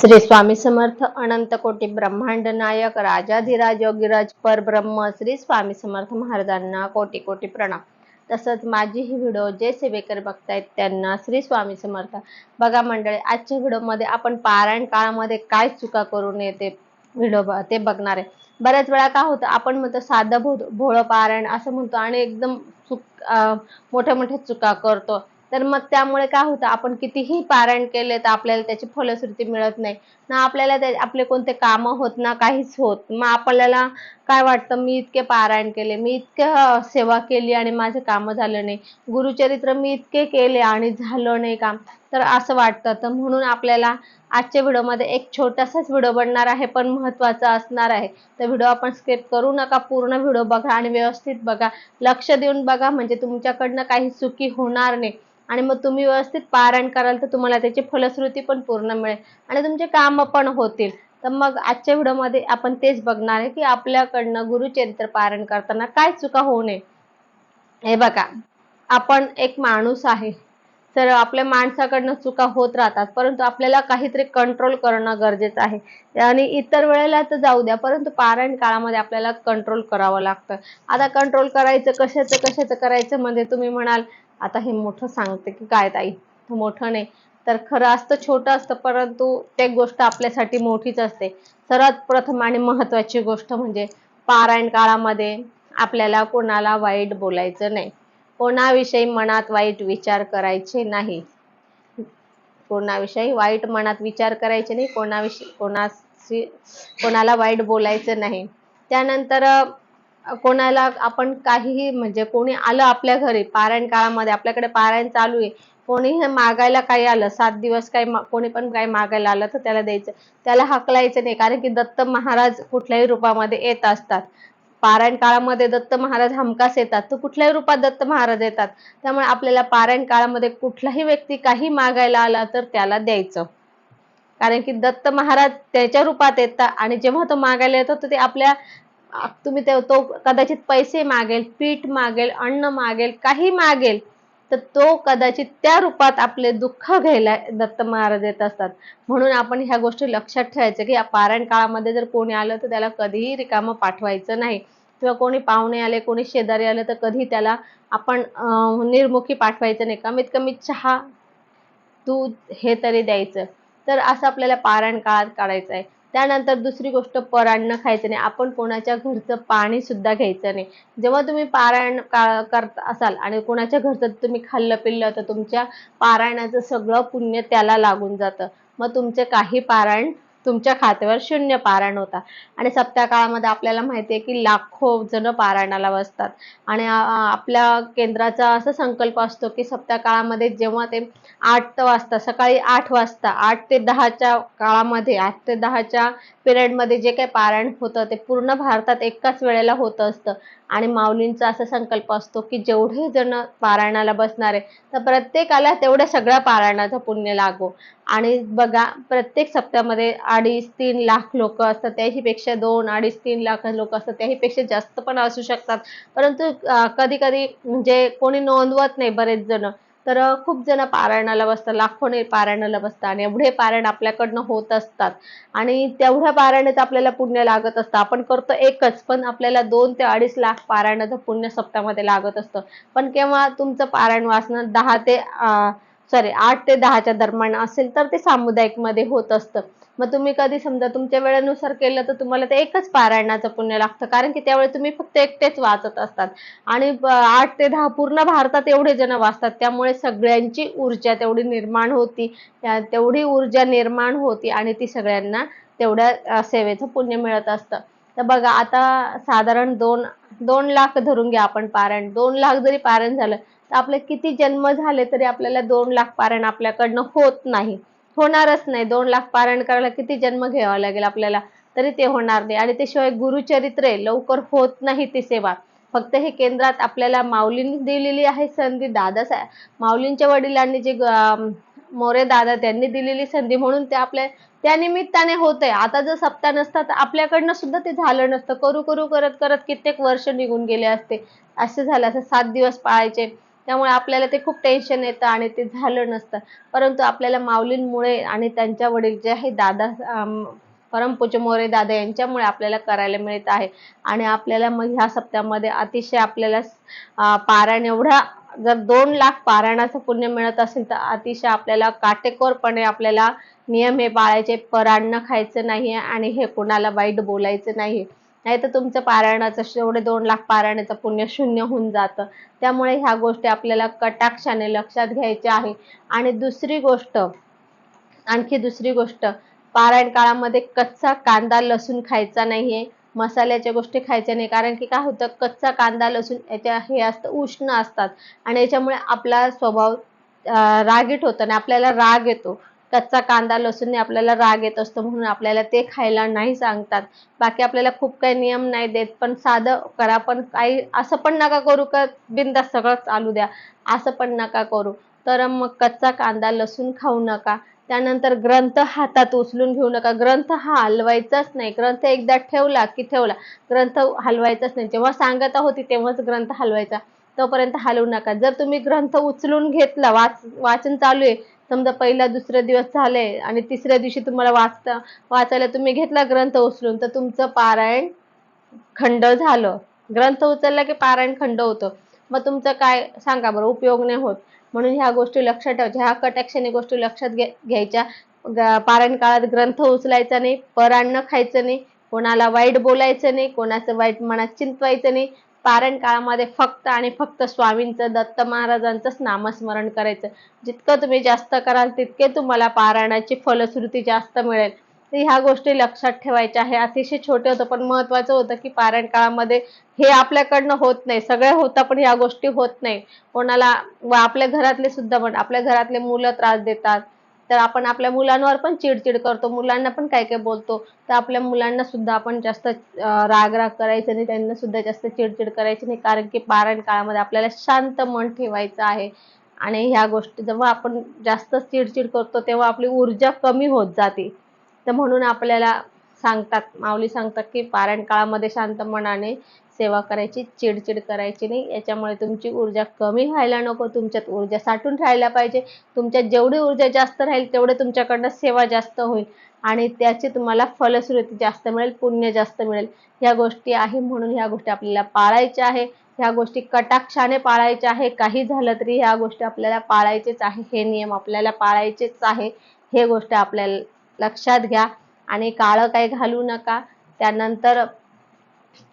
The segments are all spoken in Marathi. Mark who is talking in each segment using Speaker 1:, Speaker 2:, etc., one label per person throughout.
Speaker 1: श्री स्वामी समर्थ अनंत कोटी ब्रह्मांड नायक राजाधिराज योगीराज परब्रह्म श्री स्वामी समर्थ महाराजांना कोटी कोटी प्रणाम. तसंच माझी ही व्हिडिओ जे सेवेकर बघतायत त्यांना श्री स्वामी समर्थ. बघा मंडळी आजच्या व्हिडिओमध्ये आपण पारायण काळामध्ये काय चुका करू नये ते व्हिडिओ ते बघणार आहे. बऱ्याच वेळा काय होतं आपण म्हणतो साधं भो भोळं पारायण असं म्हणतो आणि एकदम चुक मोठ्या मोठ्या चुका करतो. तर मग त्यामुळे काय होतं आपण कितीही पारायण केले तर आपल्याला त्याची फलश्रुती मिळत नाही. ना आपल्याला आपले कोणते कामं होत ना काहीच होत. मग आपल्याला काय वाटतं? मी इतके पारायण केले मी इतके सेवा केली आणि माझे कामं झालं नाही. गुरुचरित्र मी इतके केले आणि झालं नाही काम. तर असं वाटतं. तर म्हणून आपल्याला आजच्या व्हिडिओमध्ये एक छोटासाच व्हिडिओ बनणार आहे पण महत्त्वाचा असणार आहे. तर व्हिडिओ आपण स्किप करू नका पूर्ण व्हिडिओ बघा आणि व्यवस्थित बघा. लक्ष देऊन बघा म्हणजे तुमच्याकडनं काही चुकी होणार नाही. आणि मग तुम्ही व्यवस्थित पारायण कराल तर तुम्हाला त्याची फलश्रुती पण पूर्ण मिळेल. आणि तुमचे काम पण होतील. तर मग आजच्या व्हिडिओमध्ये आपण तेच बघणार आहे की आपल्याकडनं गुरुचरित्र पारण करताना काय चुका होऊ नये. हे बघा आपण एक माणूस आहे. तर आपल्या माणसाकडनं चुका होत राहतात परंतु आपल्याला काहीतरी कंट्रोल करणं गरजेचं आहे. आणि इतर वेळेला तर जाऊ द्या परंतु पारायण काळामध्ये आपल्याला कंट्रोल करावं लागतं. आता कंट्रोल करायचं कशाचं कशाचं करायचं? म्हणजे तुम्ही म्हणाल आता हे मोठं सांगते की काय ताई? मोठं नाही. तर खरं असतं छोटं असतं परंतु ते गोष्ट आपल्यासाठी मोठीच असते. सर्वात प्रथम आणि महत्वाची गोष्ट म्हणजे पारायण काळामध्ये आपल्याला कोणाला वाईट बोलायचं नाही. कोणाविषयी मनात वाईट विचार करायचे नाही. कोणाविषयी वाईट मनात विचार करायचे नाही कोणाविषयी कोणाशी कोणाला वाईट बोलायचं नाही. त्यानंतर कोणाला आपण काहीही म्हणजे कोणी आलं आपल्या घरी पारायण काळामध्ये आपल्याकडे पारायण चालू आहे कोणी हे मागायला काही आलं सात दिवस काही मा- कोणी पण काही मागायला आलं तर त्याला द्यायचं. त्याला हकलायचं नाही कारण की दत्त महाराज कुठल्याही रूपामध्ये येत असतात. पारायण काळामध्ये दत्त महाराज हमखास येतात तर कुठल्याही रूपात दत्त महाराज येतात. त्यामुळे आपल्याला पारायण काळामध्ये कुठलाही व्यक्ती काही मागायला आला तर त्याला द्यायचं. कारण की दत्त महाराज त्याच्या रूपात येतात आणि जेव्हा तो मागायला येतो तर ते आपल्या तुम्ही ते- तो कदाचित पैसे मागेल पीठ मागेल अन्न मागेल काही मागेल तर तो कदाचित त्या रूपात आपले दुःख घ्यायला दत्त महाराज येत असतात. म्हणून आपण ह्या गोष्टी लक्षात ठेवायचं की या पारायण काळामध्ये जर कोणी आलं तर त्याला कधीही रिकामं पाठवायचं नाही. किंवा कोणी पाहुणे आले कोणी शेजारी आले तर कधी त्याला आपण निर्मुखी पाठवायचं नाही. कमीत कमी चहा दूध हे तरी द्यायचं. तर असं आपल्याला पारायण काळात काढायचं आहे. त्यानंतर दुसरी गोष्ट परान्न खायचं नाही. आपण कोणाच्या घरचं पाणी सुद्धा घ्यायचं नाही. जेव्हा तुम्ही पारायण का करत असाल आणि कोणाच्या घरचं तुम्ही खाल्लं पिल्लं तर तुमच्या पारायणाचं सगळं पुण्य त्याला लागून जातं. मग तुमचे काही पारायण तुमच्या खात्यावर शून्य पारायण होता. आणि सप्ताह काळामध्ये आपल्याला माहिती आहे की लाखो जण पारायणाला बसतात. आणि आपल्या केंद्राचा असा संकल्प असतो की सप्ताह काळामध्ये जेव्हा ते आठ वाजता सकाळी आठ वाजता आठ ते दहाच्या काळामध्ये आठ ते दहाच्या पिरियडमध्ये जे काही पारायण होतं ते पूर्ण भारतात एकाच वेळेला होत असतं. आणि माऊलींचा असा संकल्प असतो की जेवढे जण पारायणाला बसणार आहे तर प्रत्येकाला तेवढ्या सगळ्या पारायणाचं पुण्य लागो. आणि बघा प्रत्येक सप्त्यामध्ये अडीच तीन लाख लोक असतात त्याहीपेक्षा दोन अडीच तीन लाख लोक असतात त्याहीपेक्षा जास्त पण असू शकतात. परंतु कधी कधी म्हणजे कोणी नोंदवत नाही बरेच जण. तर खूप जण पारायणाला बसतात लाखोने पारायणाला बसतात आणि एवढे पारायण आपल्याकडनं होत असतात. आणि तेवढ्या पारायणाचं आपल्याला पुण्य लागत असतं. आपण करतो एकच पण आपल्याला दोन ते अडीच लाख पारायणाचं पुण्य सप्ताहामध्ये लागत असतं. पण केव्हा तुमचं पारायण वाचणं दहा ते सॉरी आठ ते दहाच्या दरम्यान असेल तर ते सामुदायिकमध्ये होत असतं. मग तुम्ही कधी समजा तुमच्या वेळेनुसार केलं तर तुम्हाला ते एकच पारायणाचं पुण्य लागतं. कारण की त्यावेळी तुम्ही फक्त एकटेच वाचत असतात. आणि आठ ते दहा पूर्ण भारतात एवढे जण वाचतात. त्यामुळे सगळ्यांची ऊर्जा तेवढी निर्माण होती. तेवढी ऊर्जा निर्माण होती आणि ती सगळ्यांना तेवढ्या सेवेचं पुण्य मिळत असतं. तर बघा आता साधारण दोन दोन लाख धरून घ्या आपण पारायण. दोन लाख जरी पारायण झालं आपले किती जन्म झाले तरी आपल्याला दोन लाख पारायण आपल्याकडनं होत नाही. होणारच नाही. दोन लाख पारायण करायला किती जन्म घ्यावा लागेल आपल्याला? तरी ते होणार नाही. आणि त्याशिवाय गुरुचरित्रे लवकर होत नाही ती सेवा. फक्त हे केंद्रात आपल्याला माऊलींनी दिलेली आहे संधी दादासाहेब माऊलींच्या वडिलांनी जे ग- मोरे दादा त्यांनी दिलेली संधी म्हणून ते आपल्या त्या निमित्ताने होतंय. आता जर सप्ताह नसता तर आपल्याकडनं सुद्धा ते झालं नसतं. करू करू करत करत कित्येक वर्ष निघून गेले असते. असे झालं असं सात दिवस पाळायचे. त्यामुळे आपल्याला ते खूप टेन्शन येतं आणि ते झालं नसतं. परंतु आपल्याला माऊलींमुळे आणि त्यांच्या वडील जे आहे दादा अं, परमपूज्य मोरे दादा यांच्यामुळे आपल्याला करायला मिळत आहे. आणि आपल्याला मग ह्या सप्त्यामध्ये अतिशय आपल्याला पारायण एवढा जर दोन लाख पारायणाचं पुण्य मिळत असेल तर अतिशय आपल्याला काटेकोरपणे आपल्याला नियम हे पाळायचे परान्न खायचं नाही आणि हे कोणाला वाईट बोलायचं नाही नाही तर तुमचं पारायणाचं एवढे दोन लाख पारायणाचं पुण्य शून्य होऊन जातं. त्यामुळे ह्या गोष्टी आपल्याला कटाक्षाने लक्षात घ्यायच्या आहे. आणि दुसरी गोष्ट आणखी दुसरी गोष्ट पारायण काळामध्ये कच्चा कांदा लसूण खायचा नाहीये. मसाल्याच्या गोष्टी खायच्या नाही. कारण की काय होतं कच्चा कांदा लसूण याच्या हे असतं उष्ण असतात. आणि याच्यामुळे आपला स्वभाव रागीट होतो आणि आपल्याला राग येतो. कच्चा कांदा लसूणने आपल्याला राग येत असतो म्हणून आपल्याला ते खायला नाही सांगतात. बाकी आपल्याला खूप काही नियम नाही देत पण साधं करा पण काही असं पण नका करू का बिंदास सगळं चालू द्या. असं पण नका करू. तर मग कच्चा कांदा लसूण खाऊ नका. त्यानंतर ग्रंथ हातात उचलून घेऊ नका. ग्रंथ हा हलवायचाच नाही. ग्रंथ एकदा ठेवला की ठेवला. ग्रंथ हलवायचाच नाही. जेव्हा सांगत होती तेव्हाच ग्रंथ हलवायचा. तोपर्यंत हलवू नका. जर तुम्ही ग्रंथ उचलून घेतला वाच वाचन चालू आहे समजा पहिला दुसरा दिवस झाले आणि तिसऱ्या दिवशी तुम्हाला वाचता वाचायला तुम्ही घेतला ग्रंथ उचलून तर तुमचं पारायण खंड झालं. ग्रंथ उचलला की पारायण खंड होतं. मग तुमचं काय सांगा बरं उपयोग नाही होत. म्हणून ह्या गोष्टी लक्षात ठेवायच्या ह्या कटाक्षाने गोष्टी लक्षात घे घ्यायच्या पारायण काळात ग्रंथ उचलायचा नाही परान्न खायचं नाही कोणाला वाईट बोलायचं नाही कोणाचं वाईट मनात चिंतवायचं नाही पारायण काळामध्ये फक्त आणि फक्त स्वामींचं दत्त महाराजांचंच नामस्मरण करायचं. जितकं तुम्ही जास्त कराल तितके तुम्हाला पारायणाची फलश्रुती जास्त मिळेल. तर ह्या गोष्टी लक्षात ठेवायच्या. आहे अतिशय छोटे होतं पण महत्वाचं होतं की पारायण काळामध्ये हे आपल्याकडनं होत नाही. सगळं होतं पण ह्या गोष्टी होत नाही. कोणाला व आपल्या घरातले सुद्धा पण आपल्या घरातले मुलं त्रास देतात. तर आपण आपल्या मुलांवर पण चिडचिड करतो. मुलांना पण काय काय बोलतो. तर आपल्या मुलांना सुद्धा आपण जास्त राग राग करायचं नाही. त्यांना सुद्धा जास्त चिडचिड करायची नाही. कारण की पारायण काळामध्ये आपल्याला शांत मन ठेवायचं आहे. आणि ह्या गोष्टी जेव्हा आपण जास्त चिडचिड करतो तेव्हा आपली ऊर्जा कमी होत जाते. तर म्हणून आपल्याला सांगतात माऊली सांगतात की पारायण काळामध्ये शांत मनाने सेवा करायची चिडचिड करायची नाही. याच्यामुळे तुमची ऊर्जा कमी व्हायला नको तुमच्यात ऊर्जा साठून राहायला पाहिजे. तुमच्यात जेवढी ऊर्जा जास्त राहील तेवढे तुमच्याकडनं सेवा जास्त होईल आणि त्याची तुम्हाला फलश्रुती जास्त मिळेल पुण्य जास्त मिळेल. ह्या गोष्टी आहे म्हणून ह्या गोष्टी आपल्याला पाळायच्या आहे. ह्या गोष्टी कटाक्षाने पाळायच्या आहे. काही झालं तरी ह्या गोष्टी आपल्याला पाळायचेच आहे. हे नियम आपल्याला पाळायचेच आहे. हे गोष्ट आपल्याला लक्षात घ्या. आणि काळं काही घालू नका. त्यानंतर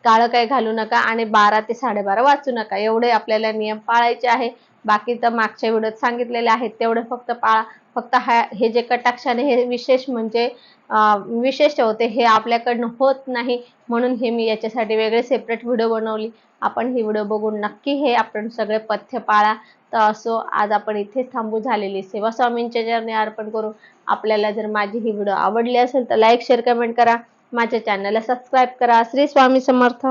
Speaker 1: काळं काही घालू नका आणि बारा ते साडेबारा वाचू नका. एवढे आपल्याला नियम पाळायचे आहे. बाकी तर मागच्या व्हिडिओत सांगितलेले आहेत तेवढे फक्त पाळा फक्त हा हे जे कटाक्षाने हे विशेष म्हणजे विशेष होते हे आपल्याकडनं होत नाही म्हणून हे मी याच्यासाठी वेगळे सेपरेट व्हिडिओ बनवली. आपण ही व्हिडिओ बघून नक्की हे आपण सगळे पथ्य पाळा. तर असो आज आपण इथेच थांबू झालेली सेवा स्वामींच्या चरणी अर्पण करू आपल्याला जर माझी ही व्हिडिओ आवडली असेल तर लाईक शेअर कमेंट करा. माझ्या चॅनलला सबस्क्राईब करा. श्री स्वामी समर्थ.